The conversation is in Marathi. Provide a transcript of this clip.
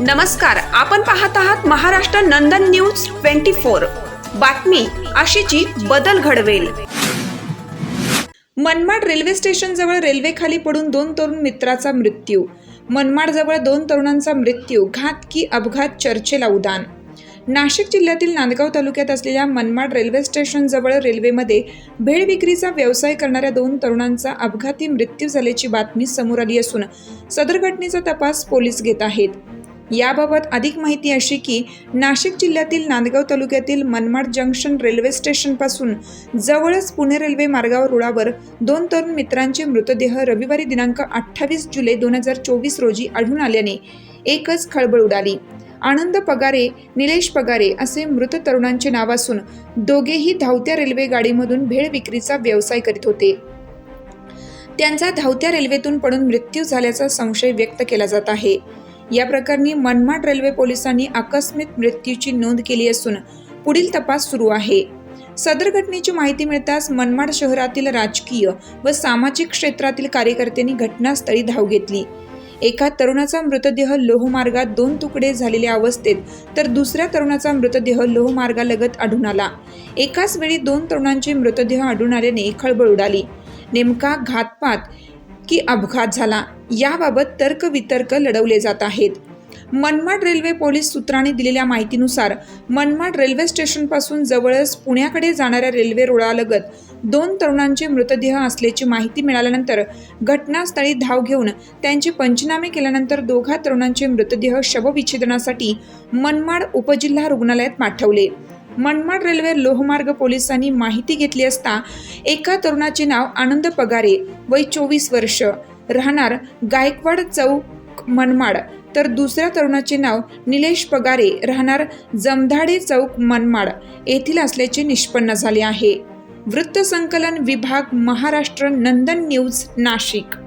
नमस्कार आपण पाहत आहात Maharashtra Nandan news twenty four. बातमी अशीची बदल घडवेल. मनमाड रेल्वे स्टेशन जवळ रेल्वे खाली पडून दोन तरुण मित्राचा मृत्यू. मनमाड जवळ दोन तरुणांचा मृत्यू घात की अपघात चर्चेला उदान. नाशिक जिल्ह्यातील नांदगाव तालुक्यात असलेल्या मनमाड रेल्वे स्टेशनजवळ रेल्वेमध्ये भेळ विक्रीचा व्यवसाय करणाऱ्या दोन तरुणांचा अपघाती मृत्यू झाल्याची बातमी समोर आली असून सदर घटनेचा तपास पोलीस घेत आहेत. याबाबत अधिक माहिती अशी की नाशिक जिल्ह्यातील नांदगाव तालुक्यातील मनमाड जंक्शन रेल्वे स्टेशनपासून जवळच पुणे रेल्वे मार्गावर रुळावर दोन तरुण मित्रांचे मृतदेह रविवारी दिनांक अठ्ठावीस जुलै दोन हजार चोवीस रोजी आढळून आल्याने एकच खळबळ उडाली. आनंद पगारे निलेश पगारे असे मृत तरुणांचे नाव असून दोघेही धावत्या रेल्वे गाडीमधून भेळ विक्रीचा व्यवसाय करीत होते. त्यांचा धावत्या रेल्वेतून पडून मृत्यू झाल्याचा संशय व्यक्त केला जात आहे. या प्रकरणी मनमाड रेल्वे पोलिसांनी आकस्मिक मृत्यूची नोंद केली असून पुढील तपास सुरू आहे. सदर घटनेची माहिती मिळताच मनमाड शहरातील राजकीय व सामाजिक क्षेत्रातील कार्यकर्त्यांनी घटनास्थळी धाव घेतली. एका तरुणाचा मृतदेह लोहमार्गात दोन तुकडे झालेल्या अवस्थेत तर दुसऱ्या तरुणाचा मृतदेह लोहमार्गालगत आढळून आला. एकाच वेळी दोन तरुणांचे मृतदेह आढळून आल्याने खळबळ उडाली. नेमका घातपात की अपघात झाला. याबाबत तर्कवितर्क लढवले जात आहेत. मनमाड रेल्वे पोलीस सूत्रांनी दिलेल्या माहितीनुसार मनमाड रेल्वे स्टेशनपासून जवळच पुण्याकडे जाणाऱ्या रेल्वे रुळालगत दोन तरुणांचे मृतदेह असल्याची माहिती मिळाल्यानंतर घटनास्थळी धाव घेऊन त्यांचे पंचनामे केल्यानंतर दोघा तरुणांचे मृतदेह शवविच्छेदनासाठी मनमाड उपजिल्हा रुग्णालयात पाठवले. मनमाड रेल्वे लोहमार्ग पोलिसांनी माहिती घेतली असता एका तरुणाचे नाव आनंद पगारे वय चोवीस वर्ष. राहणार गायकवाड चौक मनमाड. तर दुसऱ्या तरुणाचे नाव निलेश पगारे. राहणार जमधाडे चौक मनमाड. येथील असल्याचे निष्पन्न झाले आहे. वृत्तसंकलन विभाग महाराष्ट्र नंदन न्यूज नाशिक.